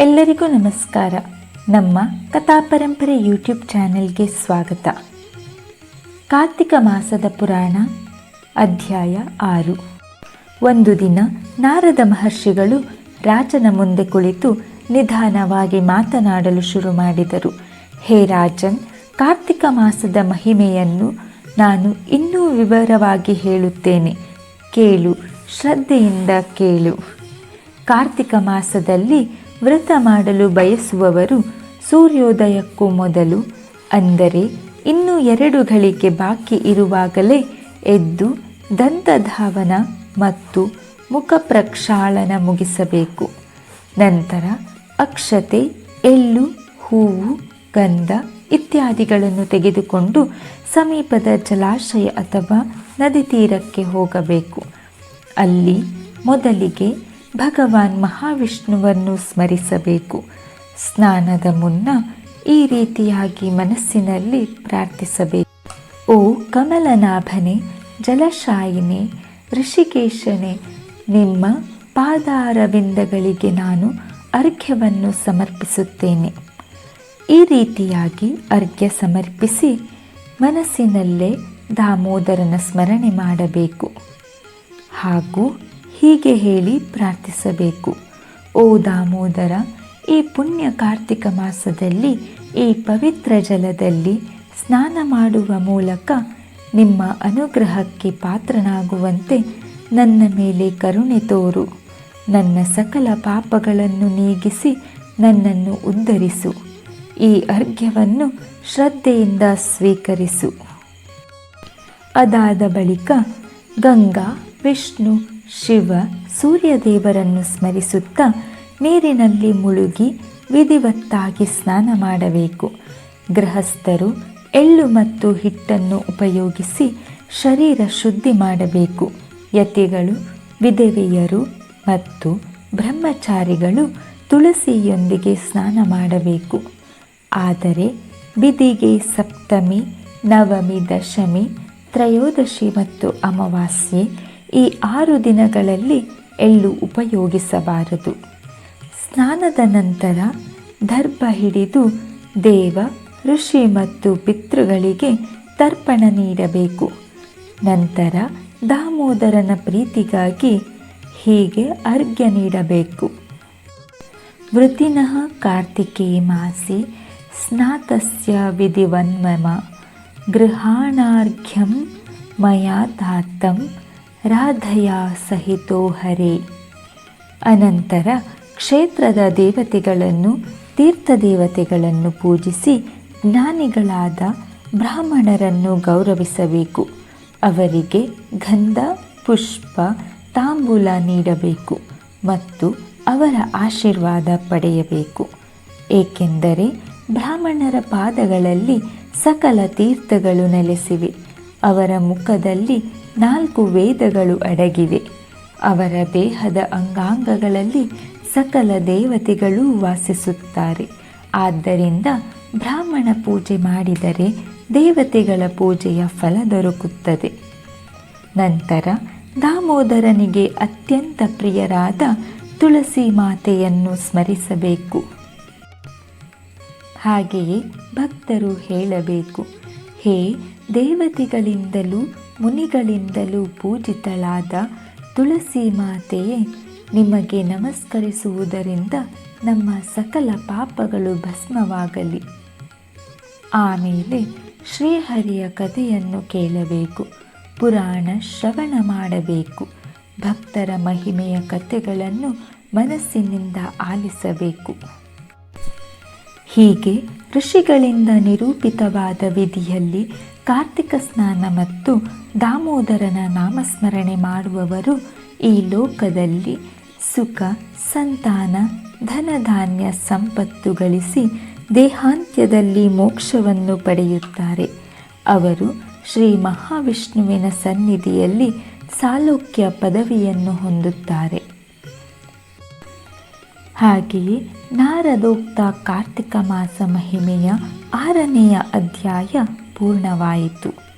ಎಲ್ಲರಿಗೂ ನಮಸ್ಕಾರ. ನಮ್ಮ ಕಥಾಪರಂಪರೆ ಯೂಟ್ಯೂಬ್ ಚಾನೆಲ್ಗೆ ಸ್ವಾಗತ. ಕಾರ್ತಿಕ ಮಾಸದ ಪುರಾಣ, ಅಧ್ಯಾಯ ಆರು. ಒಂದು ದಿನ ನಾರದ ಮಹರ್ಷಿಗಳು ರಾಜನ ಮುಂದೆ ಕುಳಿತು ನಿಧಾನವಾಗಿ ಮಾತನಾಡಲು ಶುರು ಮಾಡಿದರು. ಹೇ ರಾಜನ್, ಕಾರ್ತಿಕ ಮಾಸದ ಮಹಿಮೆಯನ್ನು ನಾನು ಇನ್ನೂ ವಿವರವಾಗಿ ಹೇಳುತ್ತೇನೆ. ಕೇಳು, ಶ್ರದ್ಧೆಯಿಂದ ಕೇಳು. ಕಾರ್ತಿಕ ಮಾಸದಲ್ಲಿ ವ್ರತ ಮಾಡಲು ಬಯಸುವವರು ಸೂರ್ಯೋದಯಕ್ಕೂ ಮೊದಲು, ಅಂದರೆ ಇನ್ನು ಎರಡು ಗಳಿಗೆ ಬಾಕಿ ಇರುವಾಗಲೇ ಎದ್ದು ದಂತಧಾವನ ಮತ್ತು ಮುಖ ಪ್ರಕ್ಷಾಳನ ಮುಗಿಸಬೇಕು. ನಂತರ ಅಕ್ಷತೆ, ಎಳ್ಳು, ಹೂವು, ಗಂಧ ಇತ್ಯಾದಿಗಳನ್ನು ತೆಗೆದುಕೊಂಡು ಸಮೀಪದ ಜಲಾಶಯ ಅಥವಾ ನದಿ ತೀರಕ್ಕೆ ಹೋಗಬೇಕು. ಅಲ್ಲಿ ಮೊದಲಿಗೆ ಭಗವಾನ್ ಮಹಾವಿಷ್ಣುವನ್ನು ಸ್ಮರಿಸಬೇಕು. ಸ್ನಾನದ ಮುನ್ನ ಈ ರೀತಿಯಾಗಿ ಮನಸ್ಸಿನಲ್ಲಿ ಪ್ರಾರ್ಥಿಸಬೇಕು. ಓ ಕಮಲನಾಭನೆ, ಜಲಶಾಯಿನಿ, ಋಷಿಕೇಶನೆ, ನಿಮ್ಮ ಪಾದಾರವಿಂದಗಳಿಗೆ ನಾನು ಅರ್ಘ್ಯವನ್ನು ಸಮರ್ಪಿಸುತ್ತೇನೆ. ಈ ರೀತಿಯಾಗಿ ಅರ್ಘ್ಯ ಸಮರ್ಪಿಸಿ ಮನಸ್ಸಿನಲ್ಲೇ ದಾಮೋದರನ ಸ್ಮರಣೆ ಮಾಡಬೇಕು. ಹಾಗೂ ಹೀಗೆ ಹೇಳಿ ಪ್ರಾರ್ಥಿಸಬೇಕು. ಓ ದಾಮೋದರ, ಈ ಪುಣ್ಯ ಕಾರ್ತಿಕ ಮಾಸದಲ್ಲಿ, ಈ ಪವಿತ್ರ ಜಲದಲ್ಲಿ ಸ್ನಾನ ಮಾಡುವ ಮೂಲಕ ನಿಮ್ಮ ಅನುಗ್ರಹಕ್ಕೆ ಪಾತ್ರನಾಗುವಂತೆ ನನ್ನ ಮೇಲೆ ಕರುಣೆ ತೋರು. ನನ್ನ ಸಕಲ ಪಾಪಗಳನ್ನು ನೀಗಿಸಿ ನನ್ನನ್ನು ಉದ್ಧರಿಸು ಈ ಅರ್ಘ್ಯವನ್ನು ಶ್ರದ್ಧೆಯಿಂದ ಸ್ವೀಕರಿಸು. ಅದಾದ ಬಳಿಕ ಗಂಗಾ, ವಿಷ್ಣು ಶಿವ ಸೂರ್ಯದೇವರನ್ನು ಸ್ಮರಿಸುತ್ತಾ ನೀರಿನಲ್ಲಿ ಮುಳುಗಿ ವಿಧಿವತ್ತಾಗಿ ಸ್ನಾನ ಮಾಡಬೇಕು. ಗೃಹಸ್ಥರು ಎಳ್ಳು ಮತ್ತು ಹಿಟ್ಟನ್ನು ಉಪಯೋಗಿಸಿ ಶರೀರ ಶುದ್ಧಿ ಮಾಡಬೇಕು. ಯತಿಗಳು, ವಿಧವೆಯರು ಮತ್ತು ಬ್ರಹ್ಮಚಾರಿಗಳು ತುಳಸಿಯೊಂದಿಗೆ ಸ್ನಾನ ಮಾಡಬೇಕು. ಆದರೆ ಬಿದಿಗೆ ಸಪ್ತಮಿ, ನವಮಿ, ದಶಮಿ, ತ್ರಯೋದಶಿ ಮತ್ತು ಅಮಾವಾಸ್ಯೆ ಈ ಆರು ದಿನಗಳಲ್ಲಿ ಎಳ್ಳು ಉಪಯೋಗಿಸಬಾರದು. ಸ್ನಾನದ ನಂತರ ದರ್ಭ ಹಿಡಿದು ದೇವ, ಋಷಿ ಮತ್ತು ಪಿತೃಗಳಿಗೆ ತರ್ಪಣ ನೀಡಬೇಕು. ನಂತರ ದಾಮೋದರನ ಪ್ರೀತಿಗಾಗಿ ಹೀಗೆ ಅರ್ಘ್ಯ ನೀಡಬೇಕು. ವೃತ್ತಿನಃ ಕಾರ್ತಿಕೇ ಮಾಸಿ ಸ್ನಾತಸ್ಯ ವಿಧಿವನ್ಮಮ ಗೃಹಾಣಾರ್ಘ್ಯಂ ಮಯಾ ದಾತಂ ರಾಧಯ ಸಹಿತೋ ಹರೇ. ಅನಂತರ ಕ್ಷೇತ್ರದ ದೇವತೆಗಳನ್ನು, ತೀರ್ಥದೇವತೆಗಳನ್ನು ಪೂಜಿಸಿ ಜ್ಞಾನಿಗಳಾದ ಬ್ರಾಹ್ಮಣರನ್ನು ಗೌರವಿಸಬೇಕು. ಅವರಿಗೆ ಗಂಧ, ಪುಷ್ಪ, ತಾಂಬೂಲ ನೀಡಬೇಕು ಮತ್ತು ಅವರ ಆಶೀರ್ವಾದ ಪಡೆಯಬೇಕು. ಏಕೆಂದರೆ ಬ್ರಾಹ್ಮಣರ ಪಾದಗಳಲ್ಲಿ ಸಕಲ ತೀರ್ಥಗಳು ನೆಲೆಸಿವೆ. ಅವರ ಮುಖದಲ್ಲಿ ನಾಲ್ಕು ವೇದಗಳು ಅಡಗಿವೆ. ಅವರ ದೇಹದ ಅಂಗಾಂಗಗಳಲ್ಲಿ ಸಕಲ ದೇವತೆಗಳೂ ವಾಸಿಸುತ್ತಾರೆ. ಆದ್ದರಿಂದ ಬ್ರಾಹ್ಮಣ ಪೂಜೆ ಮಾಡಿದರೆ ದೇವತೆಗಳ ಪೂಜೆಯ ಫಲ ದೊರಕುತ್ತದೆ. ನಂತರ ದಾಮೋದರನಿಗೆ ಅತ್ಯಂತ ಪ್ರಿಯರಾದ ತುಳಸಿ ಮಾತೆಯನ್ನು ಸ್ಮರಿಸಬೇಕು. ಹಾಗೆಯೇ ಭಕ್ತರು ಹೇಳಬೇಕು. ಹೇ, ದೇವತೆಗಳಿಂದಲೂ ಮುನಿಗಳಿಂದಲೂ ಪೂಜಿತಳಾದ ತುಳಸಿ ಮಾತೆಯೇ, ನಿಮಗೆ ನಮಸ್ಕರಿಸುವುದರಿಂದ ನಮ್ಮ ಸಕಲ ಪಾಪಗಳು ಭಸ್ಮವಾಗಲಿ. ಆಮೇಲೆ ಶ್ರೀಹರಿಯ ಕಥೆಯನ್ನು ಕೇಳಬೇಕು, ಪುರಾಣ ಶ್ರವಣ ಮಾಡಬೇಕು, ಭಕ್ತರ ಮಹಿಮೆಯ ಕಥೆಗಳನ್ನು ಮನಸ್ಸಿನಿಂದ ಆಲಿಸಬೇಕು. ಹೀಗೆ ಋಷಿಗಳಿಂದ ನಿರೂಪಿತವಾದ ವಿಧಿಯಲ್ಲಿ ಕಾರ್ತಿಕ ಸ್ನಾನ ಮತ್ತು ದಾಮೋದರನ ನಾಮಸ್ಮರಣೆ ಮಾಡುವವರು ಈ ಲೋಕದಲ್ಲಿ ಸುಖ, ಸಂತಾನ, ಧನಧಾನ್ಯ ಸಂಪತ್ತು ಗಳಿಸಿ ದೇಹಾಂತ್ಯದಲ್ಲಿ ಮೋಕ್ಷವನ್ನು ಪಡೆಯುತ್ತಾರೆ. ಅವರು ಶ್ರೀ ಮಹಾವಿಷ್ಣುವಿನ ಸನ್ನಿಧಿಯಲ್ಲಿ ಸಾಲೋಕ್ಯ ಪದವಿಯನ್ನು ಹೊಂದುತ್ತಾರೆ. ಹಾಗೆಯೇ ನಾರದೋಕ್ತ ಕಾರ್ತಿಕ ಮಾಸ ಮಹಿಮೆಯ ಆರನೆಯ ಅಧ್ಯಾಯ ಪೂರ್ಣವಾಯಿತು.